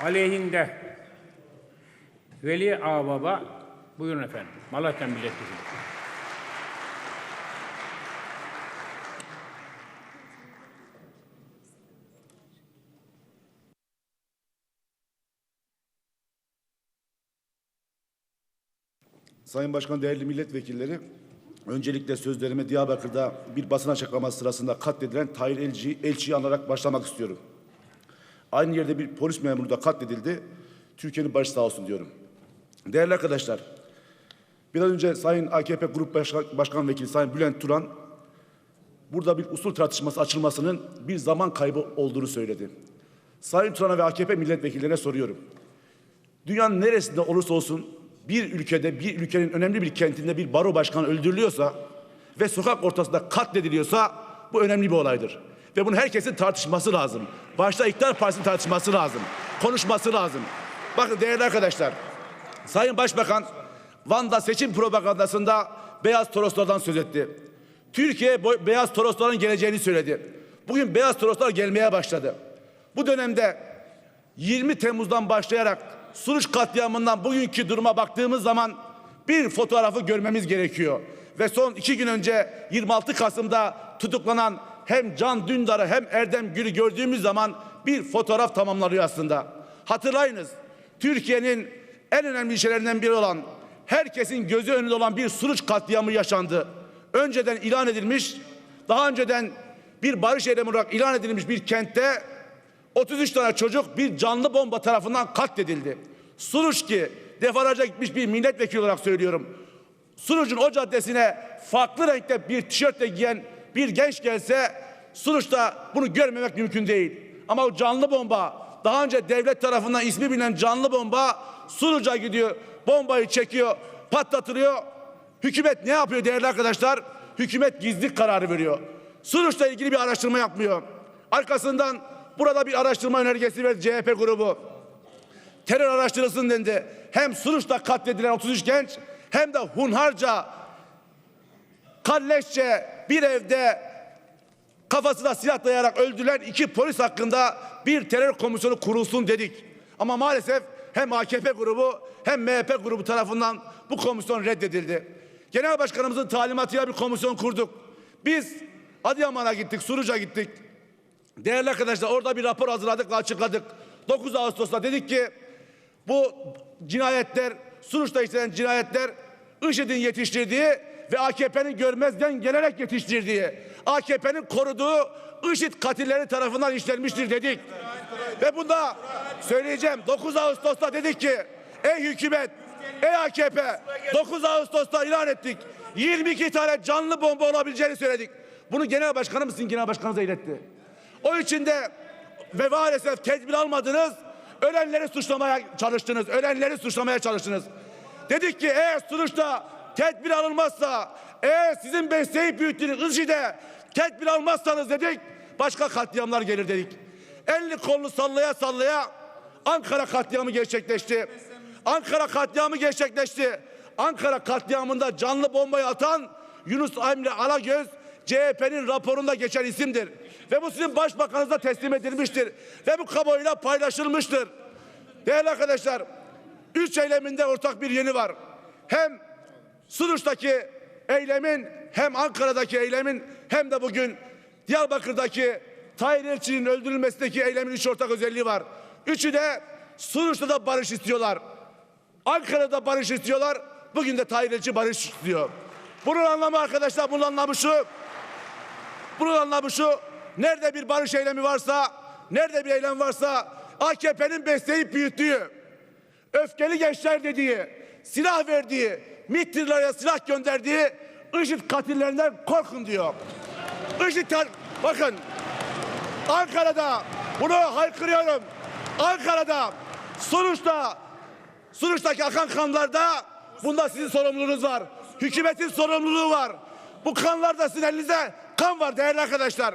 aleyhinde Veli Ağbaba buyurun efendim. Malatya Milletvekili. Sayın Başkan, değerli milletvekilleri, öncelikle sözlerime Diyarbakır'da bir basın açıklaması sırasında katledilen Tahir Elçi, Elçi'yi anarak başlamak istiyorum. Aynı yerde bir polis memuru da katledildi. Türkiye'nin başı sağ olsun diyorum. Değerli arkadaşlar, biraz önce Sayın AKP Grup Başkan, Başkan Vekili Sayın Bülent Turan burada bir usul tartışması açılmasının bir zaman kaybı olduğunu söyledi. Sayın Turan'a ve AKP milletvekillerine soruyorum. Dünyanın neresinde olursa olsun bir ülkede, bir ülkenin önemli bir kentinde bir baro başkanı öldürülüyorsa ve sokak ortasında katlediliyorsa bu önemli bir olaydır. Ve bunu herkesin tartışması lazım. Başta iktidar partisinin tartışması lazım. Konuşması lazım. Bakın değerli arkadaşlar, Sayın Başbakan Van'da seçim propagandasında beyaz toroslardan söz etti. Türkiye beyaz torosların geleceğini söyledi. Bugün beyaz toroslar gelmeye başladı. Bu dönemde 20 Temmuz'dan başlayarak Suruç katliamından bugünkü duruma baktığımız zaman bir fotoğrafı görmemiz gerekiyor. Ve son iki gün önce 26 Kasım'da tutuklanan hem Can Dündar'ı hem Erdem Gül'ü gördüğümüz zaman bir fotoğraf tamamlanıyor aslında. Hatırlayınız Türkiye'nin en önemli ilçelerinden biri olan herkesin gözü önünde olan bir Suruç katliamı yaşandı. Önceden ilan edilmiş, daha önceden bir barış eylemi olarak ilan edilmiş bir kentte 33 tane çocuk bir canlı bomba tarafından katledildi. Suruç ki defalarca gitmiş bir milletvekili olarak söylüyorum. Suruç'un o caddesine farklı renkte bir tişörtle giyen bir genç gelse Suruç'ta bunu görmemek mümkün değil. Ama o canlı bomba daha önce devlet tarafından ismi bilinen canlı bomba Suruç'a gidiyor. Bombayı çekiyor, patlatılıyor. Hükümet ne yapıyor değerli arkadaşlar? Hükümet gizlilik kararı veriyor. Suruç'la ilgili bir araştırma yapmıyor. Arkasından burada bir araştırma önergesi verdi CHP grubu. Terör araştırılsın dendi. Hem Suruç'ta katledilen 33 genç hem de hunharca kalleşçe bir evde kafasına silah dayayarak öldürülen iki polis hakkında bir terör komisyonu kurulsun dedik. Ama maalesef hem AKP grubu hem MHP grubu tarafından bu komisyon reddedildi. Genel Başkanımızın talimatıyla bir komisyon kurduk. Biz Adıyaman'a gittik, Suruç'a gittik. Değerli arkadaşlar orada bir rapor hazırladık ve açıkladık. 9 Ağustos'ta dedik ki bu cinayetler, Suruç'ta işlenen cinayetler IŞİD'in yetiştirdiği ve AKP'nin görmezden gelerek yetiştirdiği, AKP'nin koruduğu IŞİD katilleri tarafından işlenmiştir dedik. Ve bunda söyleyeceğim 9 Ağustos'ta dedik ki ey hükümet, ey AKP 9 Ağustos'ta ilan ettik. 22 tane canlı bomba olabileceğini söyledik. Bunu genel başkanımız sizin genel başkanınıza iletti. O için de ve maalesef tedbir almadınız. Ölenleri suçlamaya çalıştınız. Ölenleri suçlamaya çalıştınız. Dedik ki eğer sonuçta tedbir alınmazsa eğer sizin besleyip büyüttüğünüz IŞİD'e tedbir almazsanız dedik başka katliamlar gelir dedik. Elli kolunu sallaya sallaya Ankara katliamı gerçekleşti. Ankara katliamı gerçekleşti. Ankara katliamında canlı bombayı atan Yunus Emre Alagöz CHP'nin raporunda geçen isimdir. Ve bu sizin başbakanınıza teslim edilmiştir. Ve bu kamuoyuyla paylaşılmıştır. Değerli arkadaşlar, üç eyleminde ortak bir yönü var. Hem Suruç'taki eylemin hem Ankara'daki eylemin hem de bugün Diyarbakır'daki Tahir Elçi'nin öldürülmesindeki eylemin üç ortak özelliği var. Üçü de Suruç'ta da barış istiyorlar. Ankara'da barış istiyorlar. Bugün de Tahir Elçi barış istiyor. Bunun anlamı arkadaşlar bunun anlamı şu. Bunun anlamı şu. Nerede bir barış eylemi varsa, nerede bir eylem varsa AKP'nin besleyip büyüttüğü, öfkeli gençler dediği, silah verdiği, MİT'lere silah gönderdiği IŞİD katillerinden korkun diyor. IŞİD bakın Ankara'da bunu haykırıyorum. Ankara'da Suruç'ta Suruç'taki akan kanlarda bunda sizin sorumluluğunuz var. Hükümetin sorumluluğu var. Bu kanlarda sizin elinizde kan var değerli arkadaşlar.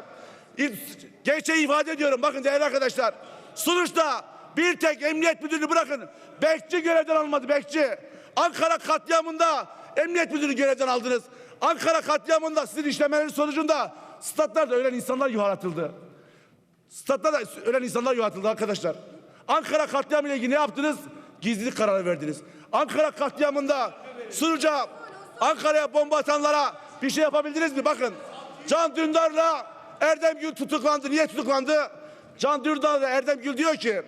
Gerçeği ifade ediyorum. Bakın değerli arkadaşlar. Suruç'ta bir tek emniyet müdürünü bırakın. Bekçi görevden almadı bekçi. Ankara katliamında emniyet müdürü görevden aldınız. Ankara katliamında sizin işlemeleriniz sonucunda statlarda ölen insanlar yuhalatıldı. Statta da ölen insanlar yuhatıldı arkadaşlar. Ankara katliamı ile ilgili ne yaptınız? Gizlilik kararı verdiniz. Ankara katliamında Suruca, Ankara'ya bomba atanlara bir şey yapabildiniz mi? Bakın Can Dündar'la Erdem Gül tutuklandı. Niye tutuklandı? Can Dündar'la Erdem Gül diyor ki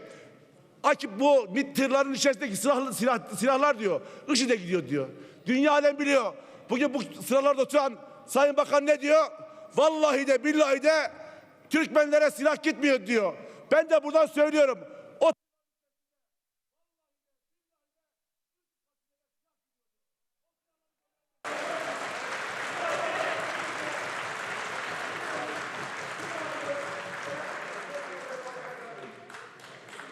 Akip bu MİT tırların içerisindeki silahlı, silah, silahlar diyor. IŞİD'e gidiyor diyor. Dünya alem biliyor. Bugün bu sıralarda oturan Sayın Bakan ne diyor? Vallahi de billahi de Türkmenlere silah gitmiyor diyor. Ben de buradan söylüyorum.